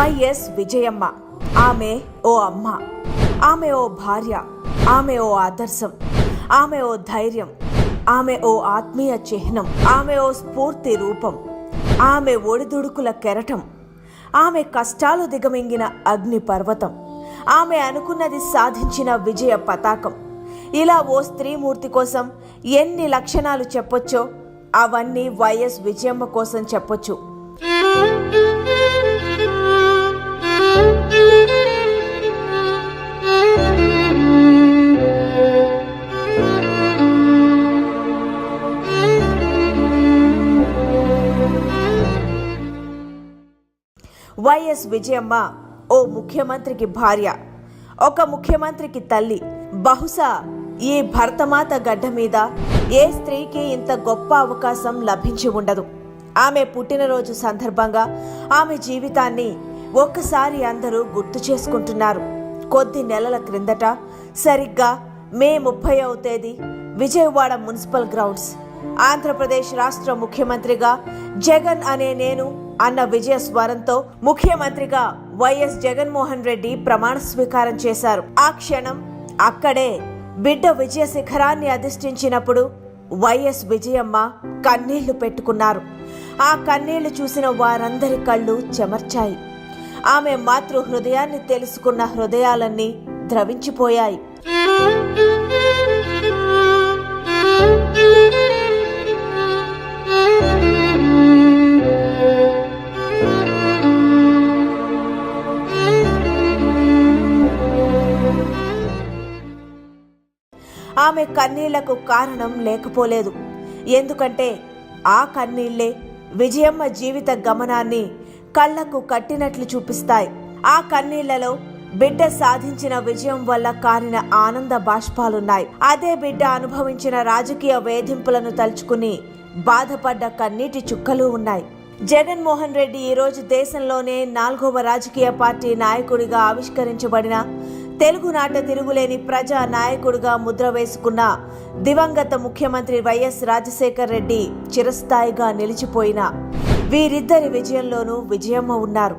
YS Vijayamma. ఆమె ఓ అమ్మ. ఆమె ఓ భార్య. ఆమె ఓ ఆదర్శం. ఆమె ఓ ధైర్యం. ఆమె ఓ ఆత్మీయ చిహ్నం. ఆమె ఓ స్ఫూర్తి రూపం. ఆమె ఒడిదుడుకుల కెరటం. ఆమె కష్టాలు దిగమింగిన అగ్ని పర్వతం. ఆమె అనుకున్నది సాధించిన విజయ పతాకం. ఇలా ఓ స్త్రీమూర్తి కోసం ఎన్ని లక్షణాలు చెప్పొచ్చో అవన్నీ వైఎస్ విజయమ్మ కోసం చెప్పొచ్చు. వైఎస్ విజయమ్మ ఓ ముఖ్యమంత్రికి భార్య ఒక ముఖ్యమంత్రికి తల్లి. బహుశా ఈ భరతమాత గడ్డ మీద ఏ స్త్రీకి ఇంత గొప్ప అవకాశం లభించి ఉండదు. ఆమె పుట్టినరోజు సందర్భంగా ఆమె జీవితాన్ని ఒక్కసారి అందరూ గుర్తు చేసుకుంటున్నారు. కొద్ది నెలల క్రిందట సరిగ్గా మే ముప్పైవ తేదీ విజయవాడ మున్సిపల్ గ్రౌండ్స్. ఆంధ్రప్రదేశ్ రాష్ట్ర ముఖ్యమంత్రిగా జగన్ అనే నేను అన్న విజయ స్వరంతో ముఖ్యమంత్రిగా వైఎస్ జగన్మోహన్ రెడ్డి ప్రమాణ స్వీకారం చేశారు. ఆ క్షణం అక్కడే బిడ్డ విజయ శిఖరాన్ని అధిష్ఠించినప్పుడు వైఎస్ విజయమ్మ కన్నీళ్ళు పెట్టుకున్నారు. ఆ కన్నీళ్ళు చూసిన వారందరి కళ్ళు చెమర్చాయి. ఆమె మాతృ హృదయాన్ని తెలుసుకున్న హృదయాలన్నీ ద్రవించిపోయాయి. ఆమె కన్నీళ్ళకు కారణం లేకపోలేదు. ఎందుకంటే ఆ కన్నీళ్ళే విజయమ్మ జీవిత గమనాన్ని కళ్ళకు కట్టినట్లు చూపిస్తాయి. ఆ కన్నీళ్ళలో బిడ్డ సాధించిన విజయం వల్ల కారిన ఆనంద బాష్పాలున్నాయి. అదే బిడ్డ అనుభవించిన రాజకీయ వేధింపులను తలుచుకుని బాధపడ్డ కన్నీటి చుక్కలు ఉన్నాయి. జగన్మోహన్ రెడ్డి ఈరోజు దేశంలోనే నాలుగవ రాజకీయ పార్టీ నాయకుడిగా ఆవిష్కరించబడిన తెలుగునాట తిరుగులేని ప్రజా నాయకుడిగా ముద్ర వేసుకున్న దివంగత ముఖ్యమంత్రి వైఎస్ రాజశేఖర్ రెడ్డి చిరస్థాయిగా నిలిచిపోయిన వీరిద్దరి విజయంలోనూ విజయమ్మ ఉన్నారు.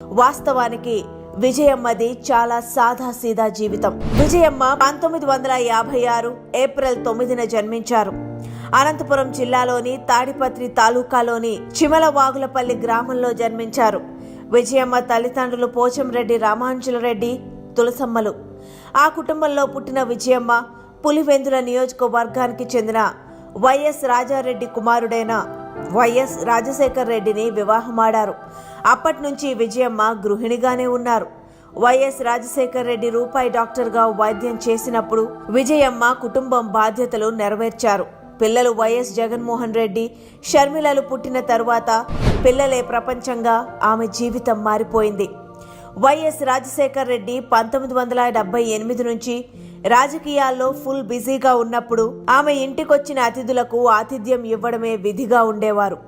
వాస్తవానికి విజయమ్మది చాలా సాదాసీదా జీవితం. విజయమ్మ పంతొమ్మిది వందల యాభై ఆరు ఏప్రిల్ తొమ్మిదిన జన్మించారు. అనంతపురం జిల్లాలోని తాడిపత్రి తాలూకాలోని చిమలవాగులపల్లి గ్రామంలో జన్మించారు. విజయమ్మ తల్లిదండ్రులు పోచంరెడ్డి రామాంజులరెడ్డి తులసమ్మలు. ఆ కుటుంబంలో పుట్టిన విజయమ్మ పులివెందుల నియోజకవర్గానికి చెందిన వైఎస్ రాజారెడ్డి కుమారుడైన వైఎస్ రాజశేఖర్ రెడ్డిని వివాహమాడారు. అప్పటి నుంచి విజయమ్మ గృహిణిగానే ఉన్నారు. వైఎస్ రాజశేఖర్ రెడ్డి రూపాయి డాక్టర్గా వైద్యం చేసినప్పుడు విజయమ్మ కుటుంబం బాధ్యతలు నెరవేర్చారు. పిల్లలు వైఎస్ జగన్మోహన్ రెడ్డి షర్మిలలు పుట్టిన తరువాత పిల్లలే ప్రపంచంగా ఆమె జీవితం మారిపోయింది. వైఎస్ రాజశేఖర్ రెడ్డి పంతొమ్మిది వందల డెబ్బై ఎనిమిది నుంచి రాజకీయాల్లో ఫుల్ బిజీగా ఉన్నప్పుడు ఆమె ఇంటికొచ్చిన అతిథులకు ఆతిథ్యం ఇవ్వడమే విధిగా ఉండేవారు.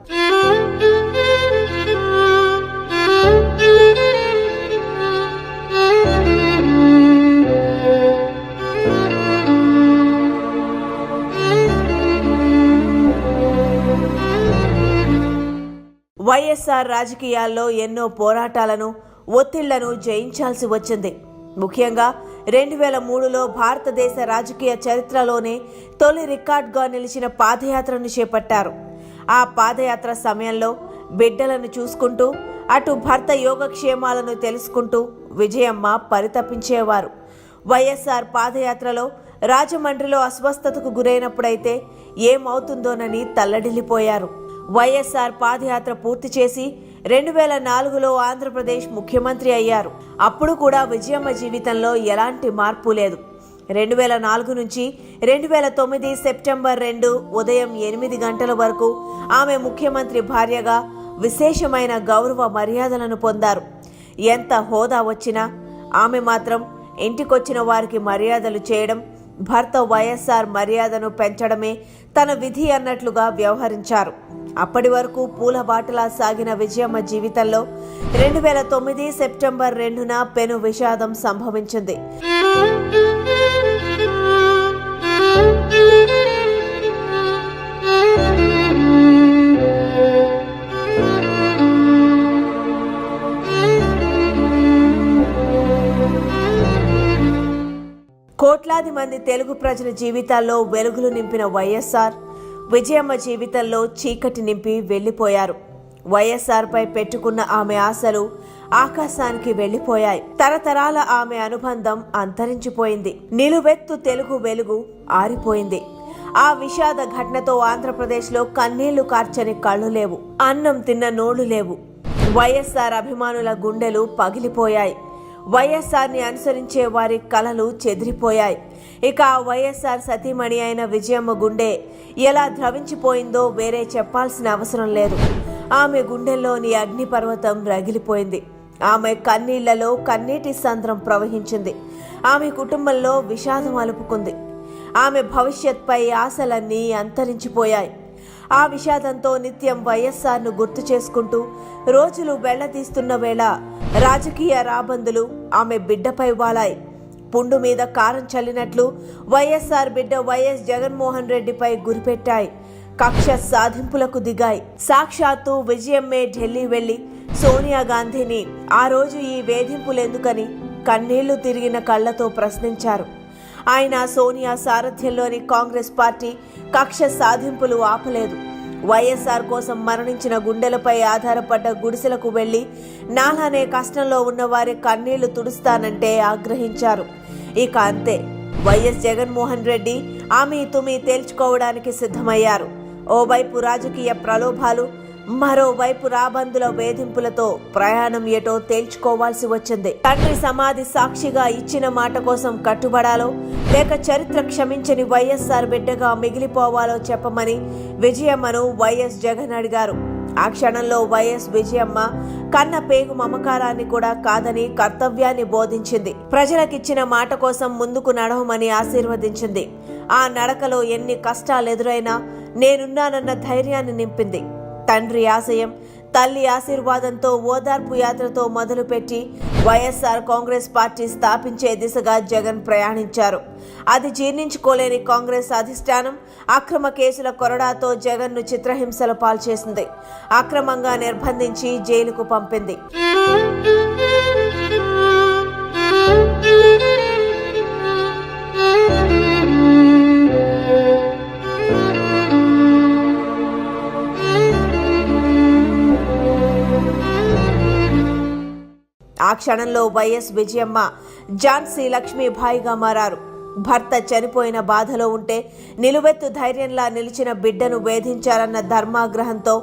వైఎస్ఆర్ రాజకీయాల్లో ఎన్నో పోరాటాలను ఒత్తిళ్ళను జయించాల్సి వచ్చింది. ముఖ్యంగా రెండు వేల మూడులో భారతదేశ రాజకీయ చరిత్రలోనే తొలి రికార్డ్గా నిలిచిన పాదయాత్రను చేపట్టారు. ఆ పాదయాత్ర సమయంలో బిడ్డలను చూసుకుంటూ అటు భర్త యోగక్షేమాలను తెలుసుకుంటూ విజయమ్మ పరితపించేవారు. వైఎస్ఆర్ పాదయాత్రలో రాజమండ్రిలో అస్వస్థతకు గురైనప్పుడైతే ఏమవుతుందోనని తల్లడిల్లిపోయారు. వైఎస్ఆర్ పాదయాత్ర పూర్తి చేసి రెండు వేల నాలుగులో ఆంధ్రప్రదేశ్ ముఖ్యమంత్రి అయ్యారు. అప్పుడు కూడా విజయమ్మ జీవితంలో ఎలాంటి మార్పు లేదు. రెండు వేల నాలుగు నుంచి రెండు వేల తొమ్మిది సెప్టెంబర్ రెండు ఉదయం ఎనిమిది గంటల వరకు ఆమె ముఖ్యమంత్రి భార్యగా విశేషమైన గౌరవ మర్యాదలను పొందారు. ఎంత హోదా వచ్చినా ఆమె మాత్రం ఇంటికొచ్చిన వారికి మర్యాదలు చేయడం భర్త వైఎస్ఆర్ మర్యాదను పెంచడమే తన విధి అన్నట్లుగా వ్యవహరించారు. అప్పటి వరకు పూల బాటలా సాగిన విజయమ్మ జీవితంలో రెండు వేల తొమ్మిది సెప్టెంబర్ రెండున పెను విషాదం సంభవించింది. కోట్లాది మంది తెలుగు ప్రజల జీవితాల్లో వెలుగులు నింపిన వైఎస్ఆర్ విజయమ్మ జీవితంలో చీకటి నింపి వెళ్ళిపోయారు. వైఎస్ఆర్పై పెట్టుకున్న ఆమె ఆశలు ఆకాశానికి వెళ్ళిపోయాయి తరతరాల ఆమె అనుబంధం అంతరించిపోయింది. నిలువెత్తు తెలుగు వెలుగు ఆరిపోయింది. ఆ విషాద ఘటనతో ఆంధ్రప్రదేశ్లో కన్నీళ్ళు కార్చని కళ్ళు లేవు. అన్నం తిన్న నోళ్ళు లేవు. వైఎస్ఆర్ అభిమానుల గుండెలు పగిలిపోయాయి. వైఎస్ఆర్ని అనుసరించే వారి కలలు చెదిరిపోయాయి. ఇక వైఎస్ఆర్ సతీమణి అయిన విజయమ్మ గుండె ఎలా ద్రవించిపోయిందో వేరే చెప్పాల్సిన అవసరం లేదు. ఆమె గుండెల్లోని అగ్నిపర్వతం రగిలిపోయింది. ఆమె కన్నీళ్ళలో కన్నీటి సంద్రం ప్రవహించింది. ఆమె కుటుంబంలో విషాదం అలుపుకుంది. ఆమె భవిష్యత్పై ఆశలన్నీ అంతరించిపోయాయి. ఆ విషాదంతో నిత్యం వైఎస్ఆర్ను గుర్తు చేసుకుంటూ రోజులు వెళ్ళదీస్తున్న వేళ రాజకీయ రాబందులు ఆమె బిడ్డపై వాలాయి. పుండు మీద కారం చల్లినట్లు వైఎస్ఆర్ బిడ్డ వైఎస్ జగన్మోహన్ రెడ్డిపై గురిపెట్టాయి. కక్ష సాధింపులకు దిగాయి. సాక్షాత్తు విజయమ్మే ఢిల్లీ వెళ్ళి సోనియా గాంధీని ఆ రోజు ఈ వేధింపులెందుకని కన్నీళ్ళు తిరిగిన కళ్ళతో ప్రశ్నించారు. ఆయన సోనియా సారథ్యంలోని కాంగ్రెస్ పార్టీ కక్ష సాధింపులు ఆపలేదు. వైఎస్ఆర్ కోసం మరణించిన గుండెలపై ఆధారపడ్డ గుడిసెలకు వెళ్ళి నాలానే కష్టంలో ఉన్న వారి కన్నీళ్ళు తుడుస్తానంటే ఆగ్రహించారు. ఇక అంతే. వైఎస్ జగన్మోహన్ రెడ్డి ఆమె తుమి తేల్చుకోవడానికి సిద్ధమయ్యారు. ఓవైపు రాజకీయ ప్రలోభాలు మరోవైపు రాబందుల వేధింపులతో ప్రయాణం ఏటో తేల్చుకోవాల్సి వచ్చింది. తండ్రి సమాధి సాక్షిగా ఇచ్చిన మాట కోసం కట్టుబడాలో లేక చరిత్ర క్షమించని వైఎస్ఆర్ బిడ్డగా మిగిలిపోవాలో చెప్పమని విజయమ్మను వైఎస్ జగన్ అడిగారు. ఆ క్షణంలో వైఎస్ విజయమ్మ కన్న పేగు మమకారాన్ని కూడా కాదని కర్తవ్యాన్ని బోధించింది. ప్రజలకిచ్చిన మాట కోసం ముందుకు నడవమని ఆశీర్వదించింది. ఆ నడకలో ఎన్ని కష్టాలు ఎదురైనా నేనున్నానన్న ధైర్యాన్ని నింపింది. తండ్రి ఆశయం తల్లి ఆశీర్వాదంతో ఓదార్పు యాత్రతో మొదలుపెట్టి వైఎస్ఆర్ కాంగ్రెస్ పార్టీ స్థాపించే దిశగా జగన్ ప్రయాణించారు. అది జీర్ణించుకోలేని కాంగ్రెస్ అధిష్టానం అక్రమ కేసుల కొరడాతో జగన్ను చిత్రహింసల పాల్చేసింది. అక్రమంగా నిర్బంధించి జైలుకు పంపింది. ఆ క్షణంలో వైఎస్ విజయమ్మ ఝాన్సీ లక్ష్మీభాయిగా మారారు. భర్త చనిపోయిన బాధలో ఉంటే నిలువెత్తు ధైర్యంలా నిలిచిన బిడ్డను వేధించారన్న ధర్మాగ్రహంతో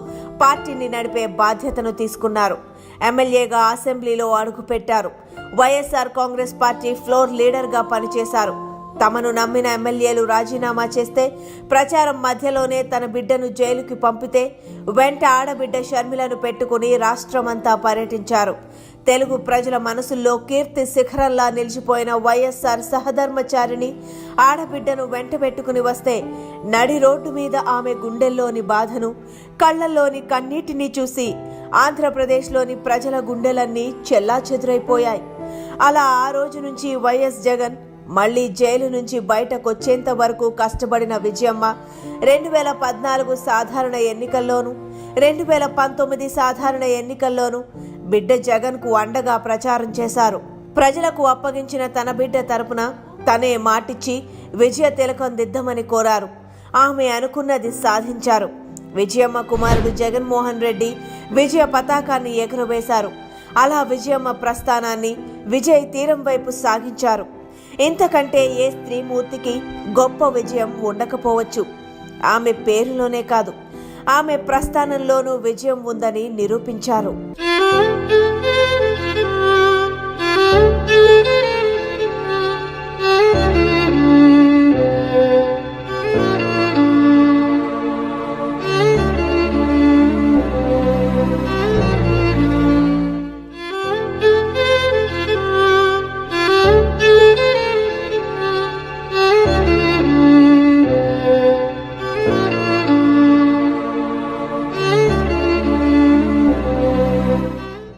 పార్టీని నడిపే బాధ్యతను తీసుకున్నారు. ఎమ్మెల్యేగా అసెంబ్లీలో అడుగుపెట్టారు వైఎస్ఆర్ కాంగ్రెస్ పార్టీ ఫ్లోర్ లీడర్గా పనిచేశారు. తమను నమ్మిన ఎమ్మెల్యేలు రాజీనామా చేస్తే ప్రచారం మధ్యలోనే తన బిడ్డను జైలుకి పంపితే వెంట ఆడబిడ్డ షర్మిలను పెట్టుకుని రాష్ట్రమంతా పర్యటించారు. తెలుగు ప్రజల మనసుల్లో కీర్తి శిఖరంలా నిలిచిపోయిన వైఎస్ఆర్ సహధర్మచారిని ఆడబిడ్డను వెంట పెట్టుకుని వస్తే నడి రోడ్డు మీద ఆమె గుండెల్లోని బాధను కళ్ళల్లోని కన్నీటిని చూసి ఆంధ్రప్రదేశ్లోని ప్రజల గుండెలన్నీ చెల్లా చెదురైపోయాయి. అలా ఆ రోజు నుంచి వైఎస్ జగన్ మళ్ళీ జైలు నుంచి బయటకొచ్చేంత వరకు కష్టపడిన విజయమ్మ రెండు వేల పద్నాలుగు సాధారణ ఎన్నికల్లోనూ రెండు వేల పంతొమ్మిది సాధారణ ఎన్నికల్లోనూ బిడ్డ జగన్కు అండగా ప్రచారం చేశారు. ప్రజలకు అప్పగించిన తన బిడ్డ తరపున తనే మాటిచ్చి విజయ తిలకం దిద్దమని కోరారు. ఆమె అనుకున్నది సాధించారు. విజయమ్మ కుమారుడు జగన్మోహన్ రెడ్డి విజయ పతాకాన్ని ఎగురవేశారు. అలా విజయమ్మ ప్రస్థానాన్ని విజయ్ తీరం వైపు సాగించారు. ఇంతకంటే ఏ స్త్రీమూర్తికి గొప్ప విజయం ఉండకపోవచ్చు. ఆమె పేరులోనే కాదు ఆమె ప్రస్థానంలోనూ విజయం ఉందని నిరూపించారు.